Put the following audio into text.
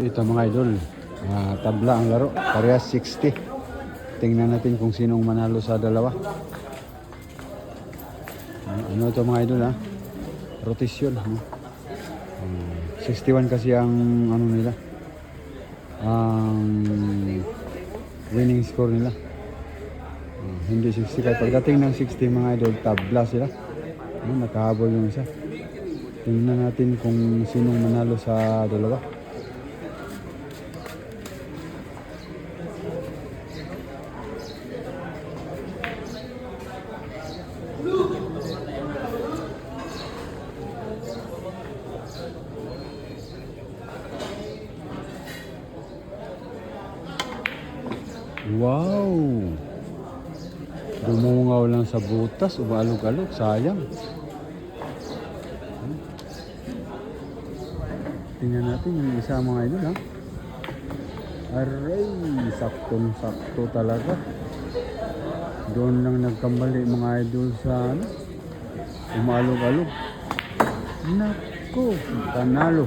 Ito mga idol, ah, tabla ang laro, parehas 60. Tingnan natin kung sinong manalo sa dalawa. Ah, Ano ito mga idol ha? Rotation. No? Ah, 61 kasi ang ano nila. Ang winning score nila. Ah, hindi 60 kaya pagdating ng 60 mga idol, tabla sila. Ah, nakahabol yung isa. Tingnan natin kung sinong manalo sa dalawa. Wow! Dumungaw lang sa butas, umalog-alog, sayang. Tingnan natin yung isa mga idol ha. Aray, saktong-sakto talaga. Doon lang nagkamali mga idol sa ano, umalog-alog. Nako, panalo.